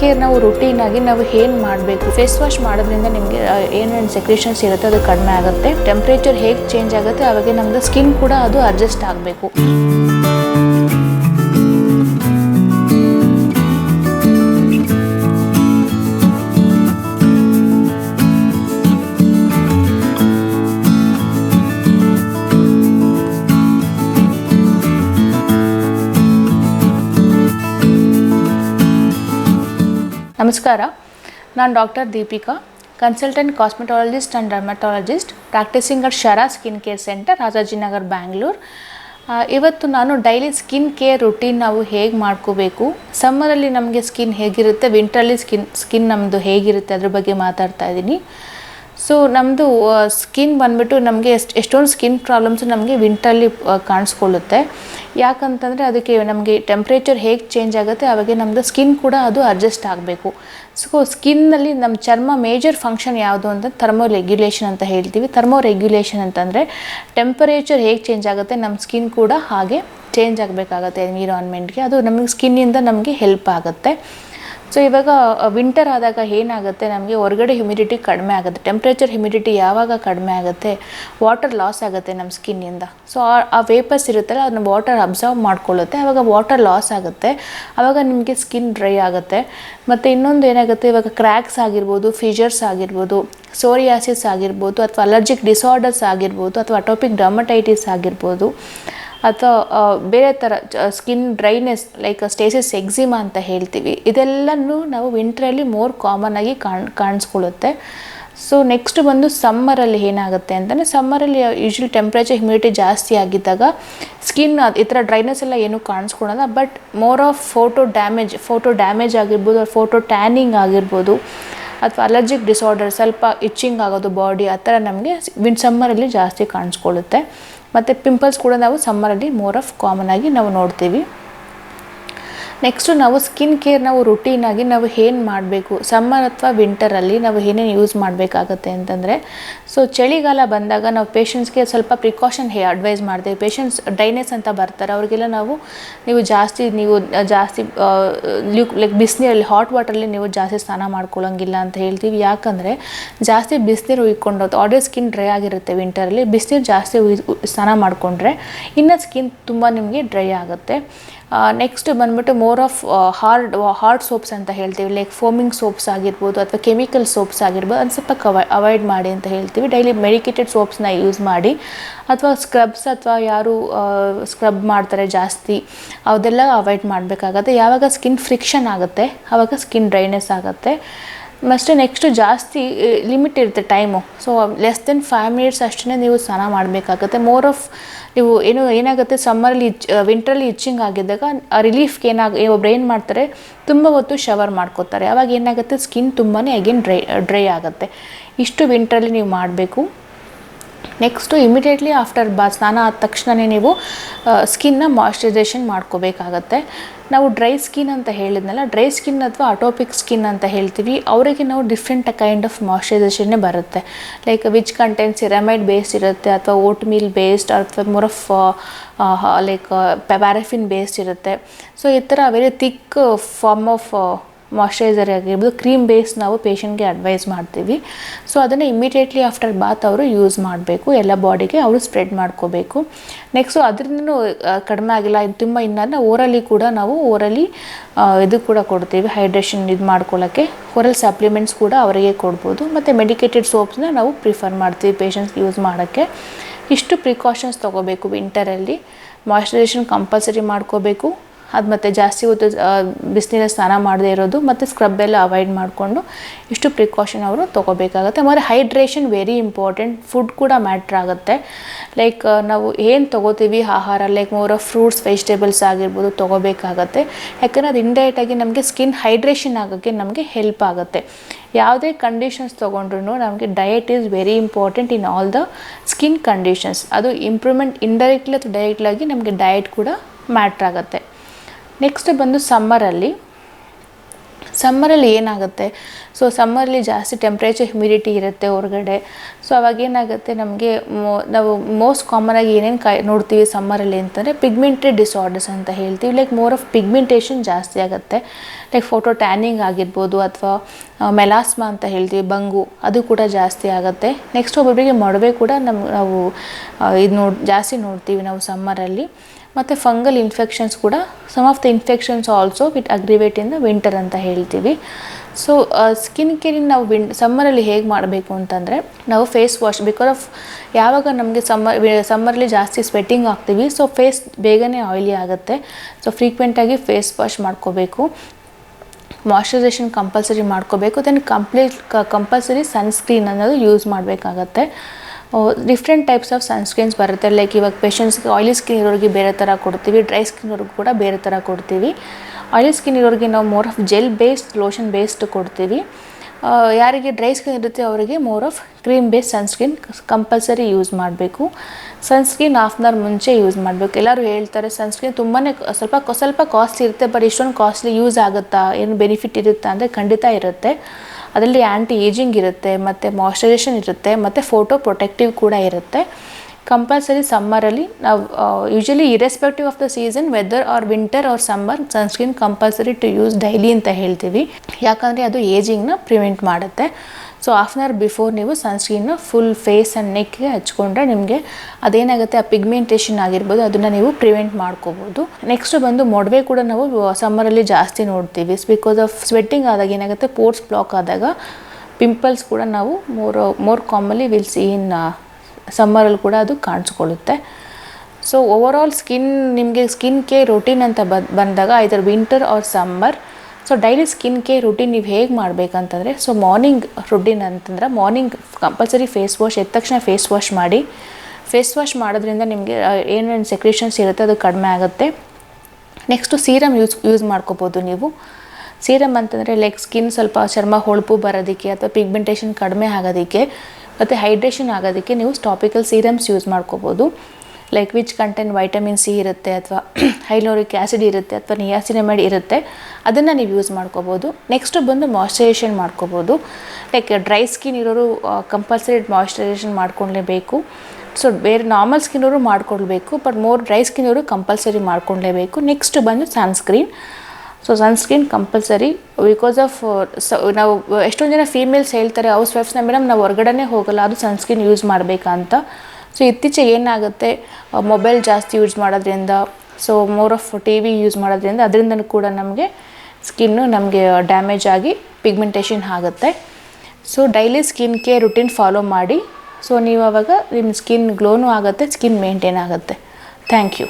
Care ನಾವು routine ಆಗಿ ನಾವು ಏನು ಮಾಡಬೇಕು? ಫೇಸ್ ವಾಶ್ ಮಾಡೋದ್ರಿಂದ ನಿಮಗೆ ಏನೇನು ಸೆಕ್ರೇಷನ್ಸ್ ಇರುತ್ತೆ ಅದು ಕಡಿಮೆ ಆಗುತ್ತೆ. ಟೆಂಪ್ರೇಚರ್ ಹೇಗೆ ಚೇಂಜ್ ಆಗುತ್ತೆ, ಅವಾಗ ನಮ್ಮದು ಸ್ಕಿನ್ ಕೂಡ ಅದು ಅಡ್ಜಸ್ಟ್ ಆಗಬೇಕು. ನಮಸ್ಕಾರ. ನಾನು doctor Deepika consultant cosmetologist and dermatologist practising at Shara skin care centre Rajajinagar Bangalore ಇವತ್ತು ನಾನು ಡೈಲಿ ಸ್ಕಿನ್ ಕೇರ್ ರುಟೀನ್ ನಾವು ಹೇಗೆ ಮಾಡ್ಕೋಬೇಕು? ಸಮ್ಮರಲ್ಲಿ ನಮಗೆ ಸ್ಕಿನ್ ಹೇಗಿರುತ್ತೆ? ವಿಂಟ್ರಲ್ಲಿ ಸ್ಕಿನ್ ಸ್ಕಿನ್ ನಮ್ಮದು ಹೇಗಿರುತ್ತೆ? ಅದ್ರ ಬಗ್ಗೆ ಮಾತಾಡ್ತಾ ಇದ್ದೀನಿ. ಸೊ ನಮ್ಮದು ಸ್ಕಿನ್ ಬಂದ್ಬಿಟ್ಟು ನಮಗೆ ಎಷ್ಟು, ಎಷ್ಟೊಂದು ಸ್ಕಿನ್ ಪ್ರಾಬ್ಲಮ್ಸು ನಮಗೆ ವಿಂಟರಲ್ಲಿ ಕಾಣಿಸ್ಕೊಳ್ಳುತ್ತೆ. ಯಾಕಂತಂದರೆ ಅದಕ್ಕೆ ನಮಗೆ ಟೆಂಪ್ರೇಚರ್ ಹೇಗೆ ಚೇಂಜ್ ಆಗುತ್ತೆ, ಅವಾಗೆ ನಮ್ಮದು ಸ್ಕಿನ್ ಕೂಡ ಅದು ಅಡ್ಜಸ್ಟ್ ಆಗಬೇಕು. ಸೊ ಸ್ಕಿನ್ನಲ್ಲಿ ನಮ್ಮ ಚರ್ಮ ಮೇಜರ್ ಫಂಕ್ಷನ್ ಯಾವುದು ಅಂತ ಥರ್ಮೋ ರೆಗ್ಯುಲೇಷನ್ ಅಂತ ಹೇಳ್ತೀವಿ. ಥರ್ಮೋ ರೆಗ್ಯುಲೇಷನ್ ಅಂತಂದರೆ ಟೆಂಪರೇಚರ್ ಹೇಗೆ ಚೇಂಜ್ ಆಗುತ್ತೆ ನಮ್ಮ ಸ್ಕಿನ್ ಕೂಡ ಹಾಗೆ ಚೇಂಜ್ ಆಗಬೇಕಾಗತ್ತೆ ಎನ್ವಿರಾನ್ಮೆಂಟ್ಗೆ ಅದು ನಮಗೆ ಸ್ಕಿನ್ನಿಂದ ನಮಗೆ ಹೆಲ್ಪ್ ಆಗುತ್ತೆ. ಸೊ ಇವಾಗ ವಿಂಟರ್ ಆದಾಗ ಏನಾಗುತ್ತೆ? ನಮಗೆ ಹೊರಗಡೆ ಹ್ಯುಮಿಡಿಟಿ ಕಡಿಮೆ ಆಗುತ್ತೆ. ಟೆಂಪ್ರೇಚರ್ ಹ್ಯುಮಿಡಿಟಿ ಯಾವಾಗ ಕಡಿಮೆ ಆಗುತ್ತೆ? ವಾಟರ್ ಲಾಸ್ ಆಗುತ್ತೆ ನಮ್ಮ ಸ್ಕಿನ್ನಿಂದ ಸೊ ಆ ವೇಪರ್ಸ್ ಇರುತ್ತಲ್ಲ, ಅದನ್ನ ವಾಟರ್ ಅಬ್ಸರ್ವ್ ಮಾಡ್ಕೊಳ್ಳುತ್ತೆ. ಆವಾಗ ವಾಟರ್ ಲಾಸ್ ಆಗುತ್ತೆ. ಆವಾಗ ನಿಮಗೆ ಸ್ಕಿನ್ ಡ್ರೈ ಆಗುತ್ತೆ. ಮತ್ತು ಇನ್ನೊಂದು ಏನಾಗುತ್ತೆ? ಇವಾಗ ಕ್ರ್ಯಾಕ್ಸ್ ಆಗಿರ್ಬೋದು ಫಿಜರ್ಸ್ ಆಗಿರ್ಬೋದು ಸೋರಿಯಾಸಿಸ್ ಆಗಿರ್ಬೋದು, ಅಥವಾ ಅಲರ್ಜಿಕ್ ಡಿಸಾರ್ಡರ್ಸ್ ಆಗಿರ್ಬೋದು, ಅಥವಾ ಅಟೋಪಿಕ್ ಡರ್ಮಟೈಟಿಸ್ ಆಗಿರ್ಬೋದು. ಅಥವಾ ಬೇರೆ ಥರ skin dryness like stasis eczema ಅಂತ ಹೇಳ್ತೀವಿ. ಇದೆಲ್ಲನೂ ನಾವು ವಿಂಟ್ರಲ್ಲಿ ಮೋರ್ ಕಾಮನ್ ಆಗಿ ಕಾಣ್, ಕಾಣಿಸ್ಕೊಳ್ಳುತ್ತೆ. ಸೊ ನೆಕ್ಸ್ಟ್ ಬಂದು ಸಮ್ಮರಲ್ಲಿ ಏನಾಗುತ್ತೆ ಅಂತಂದರೆ ಸಮ್ಮರಲ್ಲಿ ಯೂಶ್ವಲಿ ಟೆಂಪ್ರೇಚರ್ ಹ್ಯುಮಿಡಿಟಿ ಜಾಸ್ತಿ ಆಗಿದ್ದಾಗ ಸ್ಕಿನ್ ಈ ಥರ ಡ್ರೈನೆಸ್ ಎಲ್ಲ ಏನೂ ಕಾಣಿಸ್ಕೊಳಲ್ಲ but more of photo damage photo damage ಆಗಿರ್ಬೋದು ಫೋಟೋ ಟ್ಯಾನಿಂಗ್ ಆಗಿರ್ಬೋದು, ಅಥವಾ ಅಲರ್ಜಿಕ್ ಡಿಸಾರ್ಡರ್ ಸ್ವಲ್ಪ ಇಚ್ಚಿಂಗ್ ಆಗೋದು ಬಾಡಿ ಆ ಥರ ನಮಗೆ ವಿನ್ ಸಮ್ಮರಲ್ಲಿ ಜಾಸ್ತಿ ಕಾಣಿಸ್ಕೊಳ್ಳುತ್ತೆ. ಮತ್ತು ಪಿಂಪಲ್ಸ್ ಕೂಡ ನಾವು ಸಮ್ಮರಲ್ಲಿ ಮೋರ್ ಆಫ್ ಕಾಮನ್ ಆಗಿ ನಾವು ನೋಡ್ತೀವಿ. ನೆಕ್ಸ್ಟು ನಾವು ಸ್ಕಿನ್ ಕೇರ್ ನಾವು ರುಟೀನಾಗಿ ನಾವು ಏನು ಮಾಡಬೇಕು? ಸಮ್ಮರ್ ಅಥವಾ ವಿಂಟರಲ್ಲಿ ನಾವು ಏನೇನು ಯೂಸ್ ಮಾಡಬೇಕಾಗತ್ತೆ ಅಂತಂದರೆ ಸೊ ಚಳಿಗಾಲ ಬಂದಾಗ ನಾವು ಪೇಷಂಟ್ಸ್ಗೆ ಸ್ವಲ್ಪ ಪ್ರಿಕಾಷನ್ ಹೇ ಅಡ್ವೈಸ್ ಮಾಡ್ತೀವಿ. ಪೇಷಂಟ್ಸ್ ಡ್ರೈನೆಸ್ ಅಂತ ಬರ್ತಾರೆ. ಅವರಿಗೆಲ್ಲ ನಾವು, ನೀವು ಜಾಸ್ತಿ ನೀವು ಜಾಸ್ತಿ ಲೈಕ್ ಬಿಸಿನೀರಲ್ಲಿ ಹಾಟ್ ವಾಟರಲ್ಲಿ ನೀವು ಜಾಸ್ತಿ ಸ್ನಾನ ಮಾಡ್ಕೊಳ್ಳೋಂಗಿಲ್ಲ ಅಂತ ಹೇಳ್ತೀವಿ. ಯಾಕಂದರೆ, ಜಾಸ್ತಿ ಬಿಸಿನೀರು ಉಯ್ಕೊಂಡು ಆಲ್ರೆಡಿ ಸ್ಕಿನ್ ಡ್ರೈ ಆಗಿರುತ್ತೆ ವಿಂಟರಲ್ಲಿ ಬಿಸಿನೀರು ಜಾಸ್ತಿ ಸ್ನಾನ ಮಾಡಿಕೊಂಡ್ರೆ, ಇನ್ನೂ ಸ್ಕಿನ್ ತುಂಬ ನಿಮಗೆ ಡ್ರೈ ಆಗುತ್ತೆ. ನೆಕ್ಸ್ಟ್ ಬಂದ್ಬಿಟ್ಟು more of hard hard soaps ಅಂತ ಹೇಳ್ತೀವಿ ಲೈಕ್ ಫೋಮಿಂಗ್ ಸೋಪ್ಸ್ ಆಗಿರ್ಬೋದು ಅಥವಾ ಕೆಮಿಕಲ್ ಸೋಪ್ಸ್ ಆಗಿರ್ಬೋದು ಅದು ಸ್ವಲ್ಪ ಕವ ಅವಾಯ್ಡ್ ಮಾಡಿ ಅಂತ ಹೇಳ್ತೀವಿ. ಡೈಲಿ ಮೆಡಿಕೇಟೆಡ್ ಸೋಪ್ಸ್ನ ಯೂಸ್ ಮಾಡಿ. ಅಥವಾ ಸ್ಕ್ರಬ್ಸ್ ಅಥವಾ ಯಾರು ಸ್ಕ್ರಬ್ ಮಾಡ್ತಾರೆ ಜಾಸ್ತಿ ಅದೆಲ್ಲ ಅವಾಯ್ಡ್ ಮಾಡಬೇಕಾಗತ್ತೆ. ಯಾವಾಗ ಸ್ಕಿನ್ ಫ್ರಿಕ್ಷನ್ ಆಗುತ್ತೆ ಆವಾಗ ಸ್ಕಿನ್ ಡ್ರೈನೆಸ್ ಆಗುತ್ತೆ. ಮತ್ತು ನೆಕ್ಸ್ಟು ಜಾಸ್ತಿ ಲಿಮಿಟ್ ಇರುತ್ತೆ time so less than five minutes ಅಷ್ಟೇ ನೀವು ಸ್ನಾನ ಮಾಡಬೇಕಾಗುತ್ತೆ. ಮೋರ್ ಆಫ್ ನೀವು ಏನು, ಏನಾಗುತ್ತೆ ಸಮ್ಮರಲ್ಲಿ ಇಚ್ ವಿಂಟ್ರಲ್ಲಿ ಇಚ್ಚಿಂಗ್ ಆಗಿದ್ದಾಗ ರಿಲೀಫ್ಗೆ ಏನಾಗ ಒಬ್ರು ಮಾಡ್ತಾರೆ, ತುಂಬ ಹೊತ್ತು ಶವರ್ ಮಾಡ್ಕೋತಾರೆ. ಆವಾಗ ಏನಾಗುತ್ತೆ ಸ್ಕಿನ್ ತುಂಬಾ ಅಗೇನ್ ಡ್ರೈ ಡ್ರೈ ಆಗುತ್ತೆ. ಇಷ್ಟು ವಿಂಟ್ರಲ್ಲಿ ನೀವು ಮಾಡಬೇಕು. ನೆಕ್ಸ್ಟು ಇಮಿಡಿಯೇಟ್ಲಿ ಆಫ್ಟರ್ ಬಾ, ಸ್ನಾನ ಆದ ತಕ್ಷಣವೇ ನೀವು ಸ್ಕಿನ್ನ ಮಾಯಿಶ್ಚರೈಸೇಷನ್ ಮಾಡ್ಕೋಬೇಕಾಗತ್ತೆ. ನಾವು ಡ್ರೈ ಸ್ಕಿನ್ ಅಂತ ಹೇಳಿದ್ನಲ್ಲ ಡ್ರೈ ಸ್ಕಿನ್ ಅಥವಾ ಅಟೋಪಿಕ್ ಸ್ಕಿನ್ ಅಂತ ಹೇಳ್ತೀವಿ, ಅವರಿಗೆ ನಾವು ಡಿಫ್ರೆಂಟ್ ಕೈಂಡ್ ಆಫ್ ಮಾಯಶ್ಚರೈಸೇಷನ್ನೇ ಬರುತ್ತೆ. Like which content ceramide based ಇರುತ್ತೆ, ಅಥವಾ ಓಟ್ ಮೀಲ್ ಬೇಸ್ಡ್ ಅಥವಾ more of like paraffin based ಇರುತ್ತೆ. ಸೊ ಈ ಥರ very thick form of moisturiser ಆಗಿರ್ಬೋದು ಕ್ರೀಮ್ ಬೇಸ್ ನಾವು ಪೇಷಂಟ್ಗೆ ಅಡ್ವೈಸ್ ಮಾಡ್ತೀವಿ. ಸೊ ಅದನ್ನು ಇಮಿಡಿಯೇಟ್ಲಿ ಆಫ್ಟರ್ ಬಾತ್ ಅವರು ಯೂಸ್ ಮಾಡಬೇಕು. ಎಲ್ಲ ಬಾಡಿಗೆ ಅವರು ಸ್ಪ್ರೆಡ್ ಮಾಡ್ಕೋಬೇಕು. ನೆಕ್ಸ್ಟು ಅದರಿಂದನೂ ಕಡಿಮೆ ಆಗಿಲ್ಲ. ಇದು ತುಂಬ ಇನ್ನೂ ಓರಲಿ ಕೂಡ ನಾವು ಓರಲಿ ಇದು ಕೂಡ ಕೊಡ್ತೀವಿ. ಹೈಡ್ರೇಷನ್ ಇದು ಮಾಡ್ಕೊಳ್ಳೋಕ್ಕೆ ಓರಲ್ ಸಪ್ಲಿಮೆಂಟ್ಸ್ ಕೂಡ ಅವರಿಗೆ ಕೊಡ್ಬೋದು. ಮತ್ತು ಮೆಡಿಕೇಟೆಡ್ ಸೋಪ್ಸ್ನ ನಾವು ಪ್ರಿಫರ್ ಮಾಡ್ತೀವಿ ಪೇಷಂಟ್ಸ್ಗೆ ಯೂಸ್ ಮಾಡೋಕ್ಕೆ. ಇಷ್ಟು ಪ್ರಿಕಾಷನ್ಸ್ ತೊಗೋಬೇಕು ವಿಂಟರಲ್ಲಿ ಮಾಯಶ್ಚರೈಸೇಷನ್ ಕಂಪಲ್ಸರಿ ಮಾಡ್ಕೋಬೇಕು. ಅದು ಮತ್ತು ಜಾಸ್ತಿ ಹೊತ್ತು ಬಿಸಿನೀರ ಸ್ನಾನ ಮಾಡದೇ ಇರೋದು, ಮತ್ತು ಸ್ಕ್ರಬ್ ಎಲ್ಲ ಅವಾಯ್ಡ್ ಮಾಡಿಕೊಂಡು ಇಷ್ಟು ಪ್ರಿಕಾಷನ್ ಅವರು ತೊಗೋಬೇಕಾಗತ್ತೆ. ಮತ್ತು ಹೈಡ್ರೇಷನ್ ವೆರಿ ಇಂಪಾರ್ಟೆಂಟ್ ಫುಡ್ ಕೂಡ ಮ್ಯಾಟ್ರ್ ಆಗುತ್ತೆ. ಲೈಕ್ ನಾವು ಏನು ತೊಗೋತೀವಿ ಆಹಾರ ಲೈಕ್ ಆಫ್ ಫ್ರೂಟ್ಸ್ ವೆಜಿಟೇಬಲ್ಸ್ ಆಗಿರ್ಬೋದು ತೊಗೋಬೇಕಾಗತ್ತೆ. ಯಾಕಂದರೆ ಅದು ಇಂಡೈರೆಕ್ಟಾಗಿ ನಮಗೆ ಸ್ಕಿನ್ ಹೈಡ್ರೇಷನ್ ಆಗೋಕ್ಕೆ ನಮಗೆ ಹೆಲ್ಪ್ ಆಗುತ್ತೆ. ಯಾವುದೇ ಕಂಡೀಷನ್ಸ್ ತೊಗೊಂಡ್ರು ನಮಗೆ diet is very important in all the skin conditions ಅದು ಇಂಪ್ರೂವ್ಮೆಂಟ್ ಇಂಡೈರೆಕ್ಟ್ಲಿ ಅಥವಾ ಡೈರೆಕ್ಟ್ಲಾಗಿ ನಮಗೆ ಡಯಟ್ ಕೂಡ ಮ್ಯಾಟ್ರ್ ಆಗುತ್ತೆ. ನೆಕ್ಸ್ಟ್ ಬಂದು ಸಮ್ಮರಲ್ಲಿ ಸಮ್ಮರಲ್ಲಿ ಏನಾಗುತ್ತೆ? ಸೊ ಸಮ್ಮರಲ್ಲಿ ಜಾಸ್ತಿ ಟೆಂಪ್ರೇಚರ್ ಹ್ಯುಮಿಡಿಟಿ ಇರುತ್ತೆ ಹೊರಗಡೆ. ಸೊ ಅವಾಗ ಏನಾಗುತ್ತೆ ನಮಗೆ ನಾವು ಮೋಸ್ಟ್ ಕಾಮನಾಗಿ ಏನೇನು ಕಾಯಿ ನೋಡ್ತೀವಿ ಸಮ್ಮರಲ್ಲಿ ಅಂತಂದರೆ ಪಿಗ್ಮೆಂಟ್ರಿ ಡಿಸಾರ್ಡರ್ಸ್ ಅಂತ ಹೇಳ್ತೀವಿ. ಲೈಕ್ ಮೋರ್ ಆಫ್ ಪಿಗ್ಮೆಂಟೇಷನ್ ಜಾಸ್ತಿ ಆಗುತ್ತೆ. ಲೈಕ್ ಫೋಟೋ ಟ್ಯಾನಿಂಗ್ ಆಗಿರ್ಬೋದು ಅಥವಾ ಮೆಲಾಸ್ಮಾ ಅಂತ ಹೇಳ್ತೀವಿ, ಬಂಗು, ಅದು ಕೂಡ ಜಾಸ್ತಿ ಆಗುತ್ತೆ. ನೆಕ್ಸ್ಟ್ ಒಬ್ಬೊಬ್ಬರಿಗೆ ಮೊಡವೆ ಕೂಡ ನಮ್ಮ ನಾವು ಇದು ನೋಡಿ, ಜಾಸ್ತಿ ನೋಡ್ತೀವಿ ನಾವು ಸಮ್ಮರಲ್ಲಿ ಮತ್ತು ಫಂಗಲ್ ಇನ್ಫೆಕ್ಷನ್ಸ್ ಕೂಡ some of the infections also with aggravate in the winter ಅಂತ ಹೇಳ್ತೀವಿ. ಸೊ ಸ್ಕಿನ್ ಕೇರಿನ ನಾವು ವಿನ್ ಸಮ್ಮರಲ್ಲಿ ಹೇಗೆ ಮಾಡಬೇಕು ಅಂತಂದರೆ, ನಾವು ಫೇಸ್ ವಾಶ್ ಬಿಕಾಸ್ ಆಫ್ ಯಾವಾಗ ನಮಗೆ ಸಮ್ಮರ್ ಸಮ್ಮರಲ್ಲಿ ಜಾಸ್ತಿ ಸ್ವೆಟ್ಟಿಂಗ್ ಆಗ್ತೀವಿ ಸೊ ಫೇಸ್ ಬೇಗನೆ ಆಯಿಲಿ ಆಗುತ್ತೆ. ಸೊ ಫ್ರೀಕ್ವೆಂಟಾಗಿ ಫೇಸ್ ವಾಶ್ ಮಾಡ್ಕೋಬೇಕು. ಮಾಯ್ಶ್ಚರೈಸೇಷನ್ ಕಂಪಲ್ಸರಿ ಮಾಡ್ಕೋಬೇಕು. ದೆನ್ ಕಂಪ್ಲೀಟ್ ಕಂಪಲ್ಸರಿ ಸನ್ಸ್ಕ್ರೀನ್ ಅನ್ನೋದು ಯೂಸ್ ಮಾಡಬೇಕಾಗತ್ತೆ. ಡಿಫ್ರೆಂಟ್ ಟೈಪ್ಸ್ ಆಫ್ ಸನ್ಸ್ಕ್ರೀನ್ಸ್ ಬರುತ್ತೆ. ಲೈಕ್ ಇವಾಗ ಪೇಷಂಟ್ಸ್ಗೆ ಆಯಿಲಿ ಸ್ಕಿನ್ ಇರೋರಿಗೆ ಬೇರೆ ಥರ ಕೊಡ್ತೀವಿ ಡ್ರೈ ಸ್ಕಿನ್ ಇರೋರಿಗೆ ಕೂಡ ಬೇರೆ ಥರ ಕೊಡ್ತೀವಿ. ಆಯಿಲಿ ಸ್ಕಿನ್ ಇರೋರಿಗೆ ನಾವು more of gel based lotion based ಕೊಡ್ತೀವಿ. ಆ, ಯಾರಿಗೆ ಡ್ರೈ ಸ್ಕಿನ್ ಇರುತ್ತೆ ಅವರಿಗೆ more of cream based sunscreen compulsory use ಮಾಡಬೇಕು. ಸನ್ಸ್ಕ್ರೀನ್ ಹಾಫ್ ಅನ್ ಅವರ್ ಮುಂಚೆ ಯೂಸ್ ಮಾಡಬೇಕು. ಎಲ್ಲರೂ ಹೇಳ್ತಾರೆ ಸನ್ಸ್ಕ್ರೀನ್ ತುಂಬಾ ಸ್ವಲ್ಪ ಸ್ವಲ್ಪ ಕಾಸ್ಟ್ಲಿ ಇರುತ್ತೆ ಬಟ್ ಇಷ್ಟೊಂದು ಕಾಸ್ಟ್ಲಿ ಯೂಸ್ ಆಗುತ್ತಾ? ಏನು ಬೆನಿಫಿಟ್ ಇರುತ್ತಾ? ಅಂದರೆ ಖಂಡಿತ ಇರುತ್ತೆ. ಅದರಲ್ಲಿ ಆ್ಯಂಟಿ ಏಜಿಂಗ್ ಇರುತ್ತೆ ಮತ್ತು ಮಾಯಶ್ಚರೈಸೇಷನ್ ಇರುತ್ತೆ ಮತ್ತು ಫೋಟೋ ಪ್ರೊಟೆಕ್ಟಿವ್ ಕೂಡ ಇರುತ್ತೆ. ಕಂಪಲ್ಸರಿ ಸಮ್ಮರಲ್ಲಿ ನಾವು usually irrespective of the season whether or winter or summer sunscreen compulsory to use daily ಅಂತ ಹೇಳ್ತೀವಿ. ಯಾಕಂದರೆ ಅದು ಏಜಿಂಗ್ನ ಪ್ರಿವೆಂಟ್ ಮಾಡುತ್ತೆ. So half an hour before ನೀವು ಸನ್ಸ್ಕ್ರೀನ್ನ ಫುಲ್ ಫೇಸ್ ಆ್ಯಂಡ್ ನೆಕ್ಗೆ ಹಚ್ಕೊಂಡ್ರೆ ನಿಮಗೆ ಅದೇನಾಗುತ್ತೆ? ಆ ಪಿಗ್ಮೆಂಟೇಷನ್ ಆಗಿರ್ಬೋದು, ಅದನ್ನು ನೀವು ಪ್ರಿವೆಂಟ್ ಮಾಡ್ಕೋಬೋದು. ನೆಕ್ಸ್ಟ್ ಬಂದು ಮೊಡವೆ ಕೂಡ ನಾವು ಸಮ್ಮರಲ್ಲಿ ಜಾಸ್ತಿ ನೋಡ್ತೀವಿ. ಬಿಕಾಸ್ ಆಫ್ ಸ್ವೆಟ್ಟಿಂಗ್ ಆದಾಗ ಏನಾಗುತ್ತೆ? ಪೋರ್ಟ್ಸ್ ಬ್ಲಾಕ್ ಆದಾಗ ಪಿಂಪಲ್ಸ್ ಕೂಡ ನಾವು more more commonly will see in ಸಮ್ಮರಲ್ಲಿ ಕೂಡ ಅದು ಕಾಣಿಸ್ಕೊಳ್ಳುತ್ತೆ. ಸೊ ಓವರ್ ಆಲ್ ಸ್ಕಿನ್ ನಿಮಗೆ ಸ್ಕಿನ್ ಕೇರ್ ರೊಟೀನ್ ಅಂತ ಬಂದಾಗ either winter or summer so daily skin care routine ನೀವು ಹೇಗೆ ಮಾಡಬೇಕಂತಂದರೆ ಸೊ ಮಾರ್ನಿಂಗ್ ರುಟೀನ್ ಅಂತಂದ್ರೆ ಮಾರ್ನಿಂಗ್ ಕಂಪಲ್ಸರಿ ಫೇಸ್ ವಾಶ್ ಎದ್ದ ತಕ್ಷಣ ಫೇಸ್ ವಾಶ್ ಮಾಡಿ. ಫೇಸ್ ವಾಶ್ ಮಾಡೋದ್ರಿಂದ ನಿಮಗೆ ಏನೇನು ಸೆಕ್ರೇಷನ್ಸ್ ಇರುತ್ತೆ ಅದು ಕಡಿಮೆ ಆಗುತ್ತೆ. ನೆಕ್ಸ್ಟು ಸೀರಮ್ ಯೂಸ್ ಯೂಸ್ ಮಾಡ್ಕೋಬೋದು ನೀವು. ಸೀರಮ್ ಅಂತಂದರೆ ಲೈಕ್ ಸ್ಕಿನ್ ಸ್ವಲ್ಪ ಚರ್ಮ, ಹೊಳಪು ಬರೋದಕ್ಕೆ ಅಥವಾ ಪಿಗ್ಮೆಂಟೇಷನ್ ಕಡಿಮೆ ಆಗೋದಕ್ಕೆ. ಮತ್ತು ಹೈಡ್ರೇಷನ್ ಆಗೋದಕ್ಕೆ ನೀವು ಟಾಪಿಕಲ್ ಸೀರಮ್ಸ್ ಯೂಸ್ ಮಾಡ್ಕೋಬೋದು. Like which content vitamin C ಇರುತ್ತೆ ಅಥವಾ ಹೈಲೋರಿಕ್ ಆ್ಯಸಿಡ್ ಇರುತ್ತೆ ಅಥವಾ ನಿಯಾಸಿನಮೈಡ್ ಇರುತ್ತೆ, ಅದನ್ನು ನೀವು ಯೂಸ್ ಮಾಡ್ಕೋಬೋದು. ನೆಕ್ಸ್ಟ್ ಬಂದು ಮಾಯ್ಶ್ಚರೈಸೇಷನ್ ಮಾಡ್ಕೋಬೋದು. ಲೈಕ್ ಡ್ರೈ ಸ್ಕಿನ್ ಇರೋರು ಕಂಪಲ್ಸರಿ ಮಾಯ್ಶ್ಚರೈಸೇಷನ್ ಮಾಡ್ಕೊಳ್ಳೇಬೇಕು ಸೊ ಬೇರೆ ನಾರ್ಮಲ್ ಸ್ಕಿನ್ ಅವರು ಮಾಡ್ಕೊಳ್ಬೇಕು ಬಟ್ ಮೋರ್ ಡ್ರೈ ಸ್ಕಿನ್ ಅವರು ಕಂಪಲ್ಸರಿ ಮಾಡ್ಕೊಳ್ಳೇಬೇಕು ನೆಕ್ಸ್ಟ್ ಬಂದು sunscreen so sunscreen compulsory because of ನಾವು ಎಷ್ಟೊಂದು ಜನ ಫೀಮೇಲ್ಸ್ ಹೇಳ್ತಾರೆ ಹೌಸ್ ವೈಫ್ಸ್ನ ಮೇಡಮ್ ನಾವು ಹೊರಗಡೆನೇ ಹೋಗಲ್ಲ, ಅದು ಸನ್ಸ್ಕ್ರೀನ್ ಯೂಸ್ ಮಾಡಬೇಕಂತ. ಸೊ ಇತ್ತೀಚೆಗೆ ಏನಾಗುತ್ತೆ ಮೊಬೈಲ್ ಜಾಸ್ತಿ ಯೂಸ್ ಮಾಡೋದ್ರಿಂದ so more of T V use ಮಾಡೋದ್ರಿಂದ ಅದರಿಂದ ಕೂಡ ನಮಗೆ ಸ್ಕಿನ್ನು ನಮಗೆ ಡ್ಯಾಮೇಜ್ ಆಗಿ ಪಿಗ್ಮೆಂಟೇಷನ್ ಆಗುತ್ತೆ. So daily skin care routine follow ಮಾಡಿ. ಸೊ ನೀವು ಅವಾಗ ನಿಮ್ಮ ಸ್ಕಿನ್ ಗ್ಲೋನೂ ಆಗುತ್ತೆ ಸ್ಕಿನ್ ಮೇಂಟೈನ್ ಆಗುತ್ತೆ. Thank you